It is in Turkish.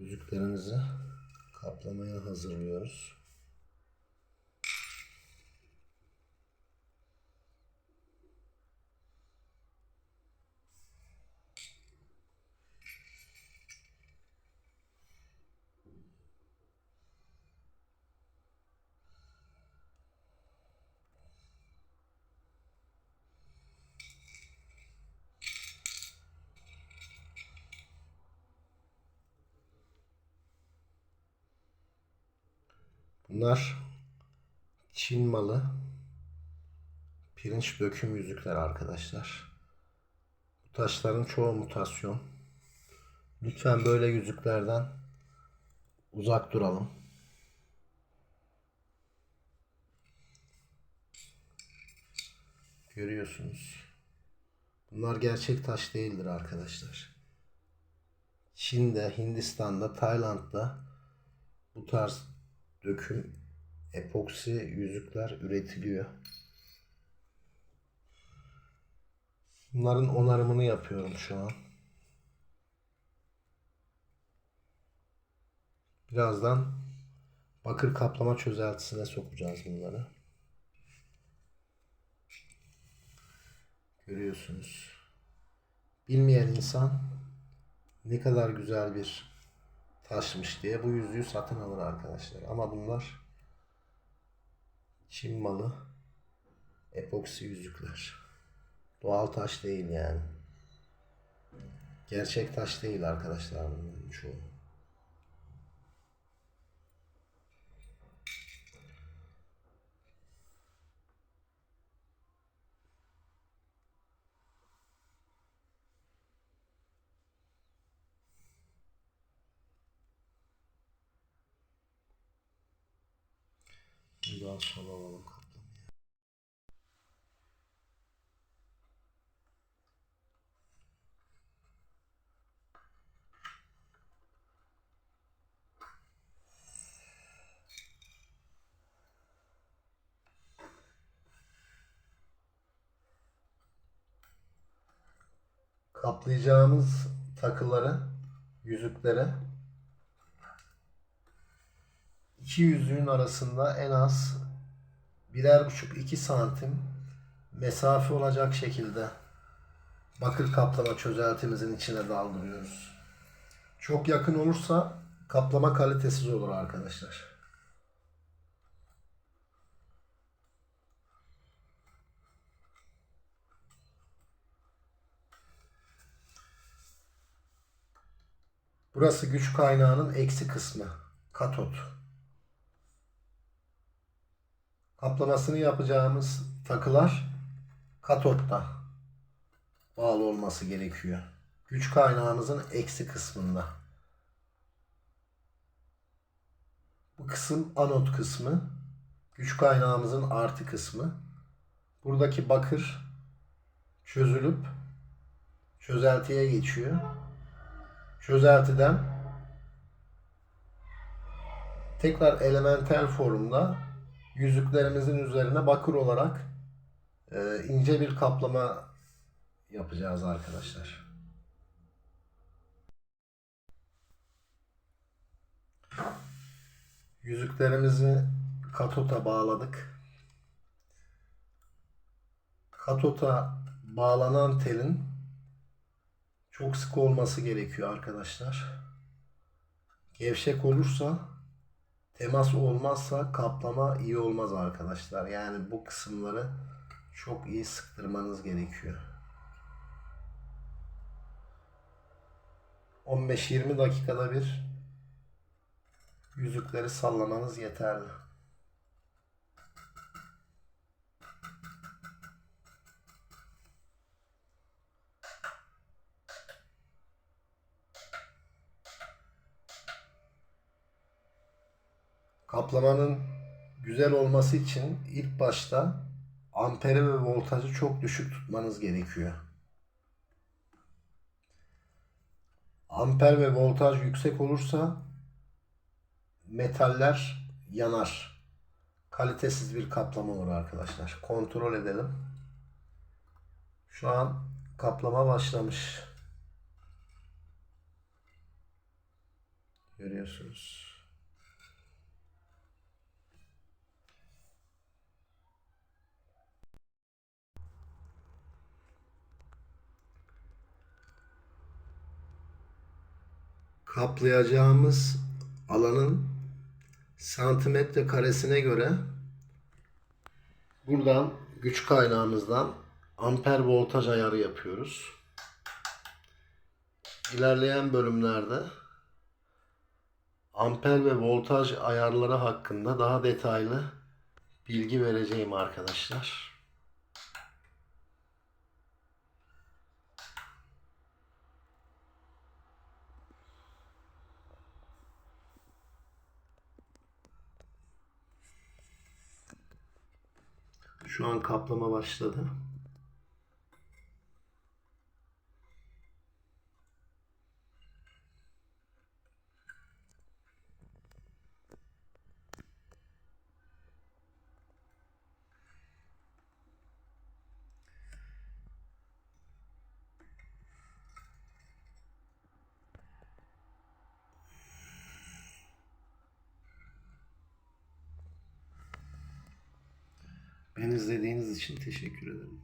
Yüzüklerimizi kaplamaya hazırlıyoruz. Bunlar Çin malı pirinç döküm yüzükler arkadaşlar. Bu taşların çoğu mutasyon. Lütfen böyle yüzüklerden uzak duralım. Görüyorsunuz. Bunlar gerçek taş değildir arkadaşlar. Çin'de, Hindistan'da, Tayland'da bu tarz döküm epoksi yüzükler üretiliyor. Bunların onarımını yapıyorum şu an. Birazdan bakır kaplama çözeltisine sokacağız bunları. Görüyorsunuz. Bilmeyen insan ne kadar güzel bir taşmış diye bu yüzüğü satın alır arkadaşlar. Ama bunlar Çin malı epoksi yüzükler. Doğal taş değil yani. Gerçek taş değil arkadaşlar bunların çoğu. Bundan sonra alalım. Kaplayacağımız takıları, yüzükleri iki yüzüğün arasında en az birer buçuk iki santim mesafe olacak şekilde bakır kaplama çözeltimizin içine daldırıyoruz. Çok yakın olursa kaplama kalitesiz olur arkadaşlar. Burası güç kaynağının eksi kısmı. Katot. Kaplamasını yapacağımız takılar katotta bağlı olması gerekiyor. Güç kaynağımızın eksi kısmında. Bu kısım anot kısmı. Güç kaynağımızın artı kısmı. Buradaki bakır çözülüp çözeltiye geçiyor. Çözeltiden tekrar elementel formda yüzüklerimizin üzerine bakır olarak e, ince bir kaplama yapacağız arkadaşlar. Yüzüklerimizi katota bağladık. Katota bağlanan telin çok sık olması gerekiyor arkadaşlar. Gevşek olursa temas olmazsa kaplama iyi olmaz arkadaşlar. Yani bu kısımları çok iyi sıktırmanız gerekiyor. 15-20 dakikada bir yüzükleri sallamanız yeterli. Kaplamanın güzel olması için ilk başta amperi ve voltajı çok düşük tutmanız gerekiyor. Amper ve voltaj yüksek olursa metaller yanar. Kalitesiz bir kaplama olur arkadaşlar. Kontrol edelim. Şu an kaplama başlamış. görüyorsunuz. Kaplayacağımız alanın santimetre karesine göre buradan güç kaynağımızdan amper voltaj ayarı yapıyoruz. İlerleyen bölümlerde amper ve voltaj ayarları hakkında daha detaylı bilgi vereceğim arkadaşlar. Şu an kaplama başladı. İzlediğiniz için teşekkür ederim.